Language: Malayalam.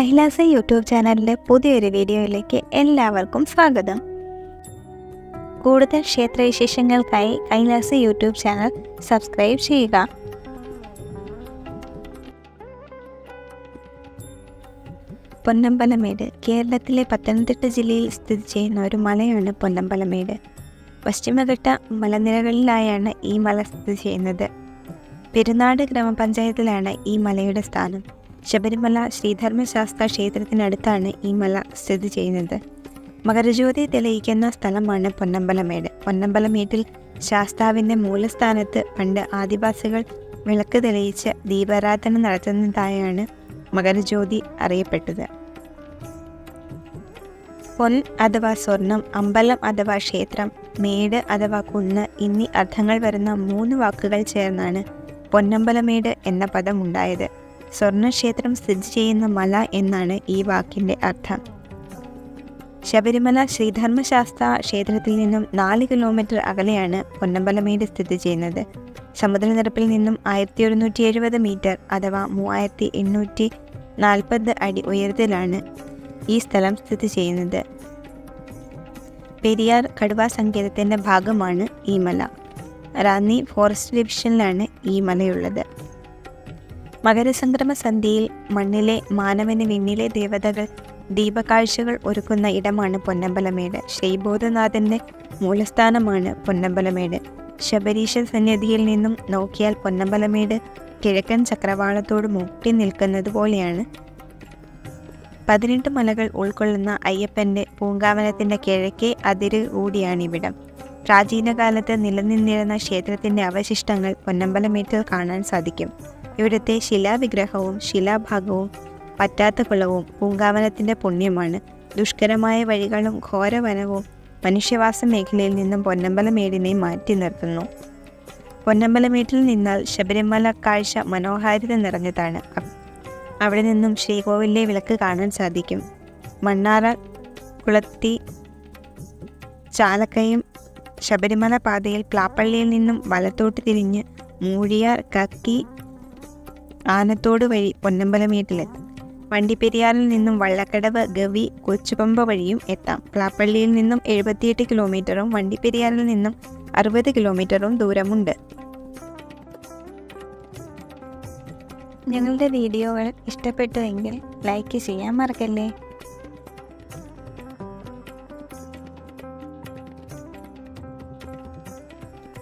കൈലാസ യൂട്യൂബ് ചാനലിലെ പുതിയൊരു വീഡിയോയിലേക്ക് എല്ലാവർക്കും സ്വാഗതം. കൂടുതൽ ക്ഷേത്രവിശേഷങ്ങൾക്കായി കൈലാസ യൂട്യൂബ് ചാനൽ സബ്സ്ക്രൈബ് ചെയ്യുക. പൊന്നമ്പലമേട് കേരളത്തിലെ പത്തനംതിട്ട ജില്ലയിൽ സ്ഥിതി ചെയ്യുന്ന ഒരു മലയാണ് പൊന്നമ്പലമേട്. പശ്ചിമഘട്ട മലനിരകളിലായാണ് ഈ മല സ്ഥിതി ചെയ്യുന്നത്. പെരുന്നാട് ഗ്രാമപഞ്ചായത്തിലാണ് ഈ മലയുടെ സ്ഥാനം. ശബരിമല ശ്രീധർമ്മശാസ്ത്ര ക്ഷേത്രത്തിനടുത്താണ് ഈ മല സ്ഥിതി ചെയ്യുന്നത്. മകരജ്യോതി തെളിയിക്കുന്ന സ്ഥലമാണ് പൊന്നമ്പലമേട്. പൊന്നമ്പലമേട്ടിൽ ശാസ്താവിന്റെ മൂലസ്ഥാനത്ത് പണ്ട് ആദിവാസികൾ വിളക്ക് തെളിയിച്ച് ദീപാരാധന നടത്തുന്നതായാണ് മകരജ്യോതി അറിയപ്പെട്ടത്. പൊൻ അഥവാ സ്വർണം അമ്പലം അഥവാ ക്ഷേത്രം മേട് അഥവാ കുന്ന് എന്നീ അർത്ഥങ്ങൾ വരുന്ന മൂന്ന് വാക്കുകൾ ചേർന്നാണ് പൊന്നമ്പലമേട് എന്ന പദം ഉണ്ടായത് സ്വർണക്ഷേത്രം സ്ഥിതി ചെയ്യുന്ന മല എന്നാണ് ഈ വാക്കിന്റെ അർത്ഥം. ശബരിമല ശ്രീധർമ്മശാസ്ത്ര ക്ഷേത്രത്തിൽ നിന്നും നാല് കിലോമീറ്റർ അകലെയാണ് പൊന്നമ്പലമേട് സ്ഥിതി ചെയ്യുന്നത്. സമുദ്രനിരപ്പിൽ നിന്നും ആയിരത്തി ഒരുന്നൂറ്റി എഴുപത് മീറ്റർ അഥവാ മൂവായിരത്തി എണ്ണൂറ്റി നാൽപ്പത് അടി ഉയരത്തിലാണ് ഈ സ്ഥലം സ്ഥിതി ചെയ്യുന്നത്. പെരിയാർ കടുവ സങ്കേതത്തിന്റെ ഭാഗമാണ് ഈ മല. റാന്നി ഫോറസ്റ്റ് ഡിവിഷനിലാണ് ഈ മലയുള്ളത്. മകരസംക്രമ സന്ധ്യയിൽ മണ്ണിലെ മാനവന് വിണ്ണിലെ ദേവതകൾ ദീപകാഴ്ചകൾ ഒരുക്കുന്ന ഇടമാണ് പൊന്നമ്പലമേട്. ശ്രീബോധനാഥന്റെ മൂലസ്ഥാനമാണ് പൊന്നമ്പലമേട്. ശബരീശ സന്നിധിയിൽ നിന്നും നോക്കിയാൽ പൊന്നമ്പലമേട് കിഴക്കൻ ചക്രവാളത്തോട് മുട്ടി നിൽക്കുന്നത് പോലെയാണ്. പതിനെട്ട് മലകൾ ഉൾക്കൊള്ളുന്ന അയ്യപ്പന്റെ പൂങ്കാവനത്തിന്റെ കിഴക്കേ അതിര് കൂടിയാണിവിടം. പ്രാചീനകാലത്ത് നിലനിന്നിരുന്ന ക്ഷേത്രത്തിന്റെ അവശിഷ്ടങ്ങൾ പൊന്നമ്പലമേറ്റിൽ കാണാൻ സാധിക്കും. ഇവിടുത്തെ ശിലാവിഗ്രഹവും ശിലാഭാഗവും പറ്റാത്ത കുളവും പൂങ്കാവനത്തിന്റെ പുണ്യമാണ്. ദുഷ്കരമായ വഴികളും ഘോരവനവും മനുഷ്യവാസ മേഖലയിൽ നിന്നും പൊന്നമ്പലമേടിനെ മാറ്റി നിർത്തുന്നു. പൊന്നമ്പലമേട്ടിൽ നിന്നാൽ ശബരിമല കാഴ്ച മനോഹാരിത നിറഞ്ഞതാണ്. അവിടെ നിന്നും ശ്രീകോവിലെ വിളക്ക് കാണാൻ സാധിക്കും. മണ്ണാറ കുളത്തി ചാലക്കയും ശബരിമല പാതയിൽ പ്ലാപ്പള്ളിയിൽ നിന്നും വലത്തോട്ട് തിരിഞ്ഞ് മൂഴിയാർ കക്കി ആനത്തോട് വഴി പൊന്നമ്പലമേട്ടിലെത്തും വണ്ടിപ്പെരിയാറിൽ നിന്നും വള്ളക്കടവ് ഗവി കൊച്ചുപമ്പ വഴിയും എത്താം. പ്ലാപ്പള്ളിയിൽ നിന്നും എഴുപത്തിയെട്ട് കിലോമീറ്ററും വണ്ടിപ്പെരിയാറിൽ നിന്നും അറുപത് കിലോമീറ്ററും ദൂരമുണ്ട്. ഞങ്ങളുടെ വീഡിയോകൾ ഇഷ്ടപ്പെട്ടുവെങ്കിൽ ലൈക്ക് ചെയ്യാൻ മറക്കല്ലേ?